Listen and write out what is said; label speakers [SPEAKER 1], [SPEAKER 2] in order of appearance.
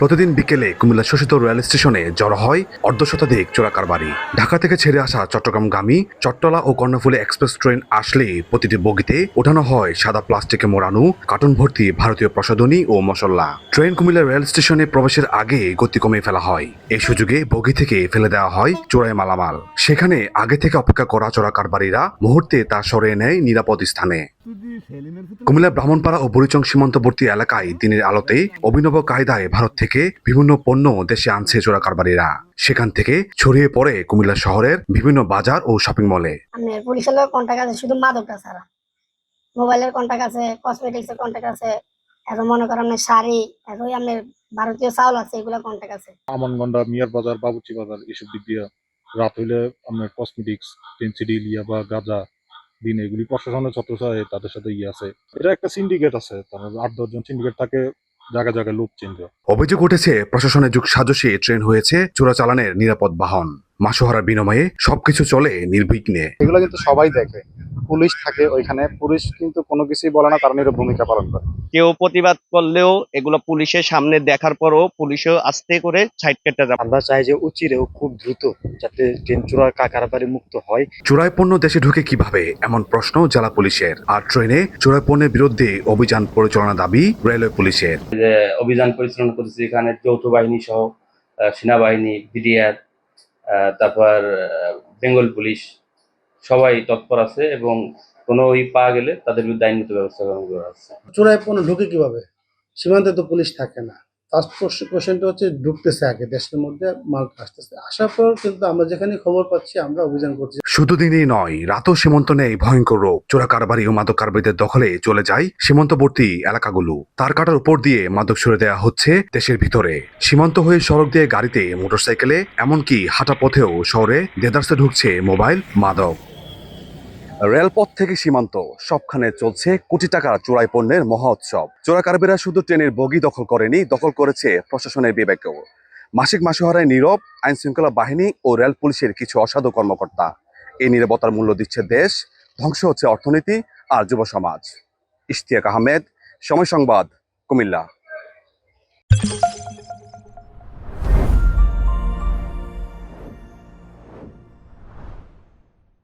[SPEAKER 1] প্রতিদিন বিকেলে কুমিল্লা শোষিত রেল স্টেশনে জড়ো হয় অর্ধশতাধিক চোরা কারবারি ঢাকা থেকে ছেড়ে আসা চট্টগ্রামগামী চট্টলা ও কর্ণফুলী এক্সপ্রেস ট্রেন আসলে প্রতিটি বগিতে ওঠানো হয় সাদা প্লাস্টিকে মোড়ানো, কার্টুন ভর্তি ভারতীয় প্রসাধনী ও মশলা। ট্রেন কুমিল্লা রেল স্টেশনে প্রবেশের আগে গতি কমিয়ে ফেলা হয়। এই সুযোগে বগি থেকে ফেলে দেওয়া হয় চোরাই মালামাল। সেখানে আগে থেকে অপেক্ষা করা চোরা কারবারিরা মুহূর্তে তা সরিয়ে নেয় নিরাপদ স্থানে। কুমিল্লা ব্রাহ্মণপাড়া ও বুড়িচং সীমান্তবর্তী এলাকায় দিনের আলোতে অভিনব কায়দায় ভারত থেকে বিভিন্ন পণ্য দেশে আনছে চোরা কারবারিরা সেখান থেকে ছড়িয়ে পড়ে কুমিল্লা শহরের বিভিন্ন বাজার ও শপিং মলে
[SPEAKER 2] আপনার পুলিশের কন্ট্যাক্ট আছে শুধু মাদকটা ছাড়া। মোবাইলের কন্ট্যাক্ট আছে কসমেটিক্স এর কন্ট্যাক্ট আছে এখন মনে করেন আপনার শাড়ি এখন আপনার ভারতীয় চাউল আছে এগুলো কন্ট্যাক্ট আছে।
[SPEAKER 3] আমানগন্ডা মিয়ার বাজার বাবুচি বাজার এসব দিক দিয়ে রাত হইলে আপনার কসমেটিক্স পেন্সিডিল ইয়া বা গাঁজা দিন এগুলি প্রশাসনের ছত্রছায় তাদের সাথে ইয়ে আছে। এটা একটা সিন্ডিকেট আছে তার আট দশজন সিন্ডিকেট থাকে জায়গায় জায়গায় লোক চিনবে
[SPEAKER 1] অভিযোগ উঠেছে প্রশাসনের যুগ সাজসে ট্রেন হয়েছে চোরাচালানের নিরাপদ বাহন। মাসোহারা বিনিময়ে সবকিছু চলে নির্বিঘ্নে।
[SPEAKER 4] এগুলো কিন্তু সবাই দেখে। পুলিশ থাকে ওইখানে পুলিশ কিন্তু কোনো কিছুই বলে না তার নিরব ভূমিকা পালন করে।
[SPEAKER 5] কেউ প্রতিবাদ করলেও এগুলো পুলিশের সামনে দেখার পরও পুলিশও আস্তে করে সাইড কেটে যাবে।
[SPEAKER 6] আমরা চাই যে উচিরেও খুব দ্রুত যাতে ট্রেন চোরার কাকারবারি মুক্ত হয়।
[SPEAKER 1] চোরাই পণ্য দেশে ঢুকে কীভাবে? এমন প্রশ্ন জেলা পুলিশের। আর ট্রেনে চোরাই পণ্যের বিরুদ্ধে অভিযান পরিচালনা দাবি রেলওয়ে পুলিশের।
[SPEAKER 7] যে অভিযান পরিচালনা করেছে এখানে যৌথ বাহিনী সহ সেনাবাহিনী বিডিআর তারপর বেঙ্গল পুলিশ সবাই তৎপর আছে এবং কোনো ওই পাওয়া গেলে তাদের বিরুদ্ধে আইনগত ব্যবস্থা গ্রহণ করা হচ্ছে
[SPEAKER 8] চোরাই পণ্য ঢুকে কীভাবে? সীমান্তে তো পুলিশ থাকে না। ফার্স্ট কোশ্চেনটা হচ্ছে ঢুকতেছে আগে দেশের মধ্যে মাল আসতেছে। আসার পর কিন্তু আমরা যেখানে খবর পাচ্ছি আমরা অভিযান করছি।
[SPEAKER 1] শুধু দিনই নয় রাতও সীমান্ত নেই ভয়ঙ্কর রোগ। চোরা কারবারি ও মাদক কারবারিদের দখলে চলে যায় সীমান্তবর্তী এলাকাগুলো। তার কাটার উপর দিয়ে মাদক সরে দেওয়া হচ্ছে দেশের ভিতরে। সীমান্ত হয়ে সড়ক দিয়ে গাড়িতে মোটরসাইকেলে এমনকি হাঁটা পথেও শহরে দেদারসে ঢুকছে মোবাইল মাদক। রেলপথ থেকে সীমান্ত, সবখানে চলছে কোটি টাকার চোরাই পণ্যের মহা উৎসব চোরা শুধু ট্রেনের বগি দখল করেনি, দখল করেছে প্রশাসনের বিবেকেও মাসিক মাসোহারায় নীরব আইন শৃঙ্খলা বাহিনী ও রেল পুলিশের কিছু অসাধু কর্মকর্তা। এই নিরাপত্তার মূল্য দিচ্ছে দেশ, ধ্বংস হচ্ছে অর্থনীতি আর যুব সমাজ। ইশতিয়াক আহমেদ, সময় সংবাদ, কুমিল্লা।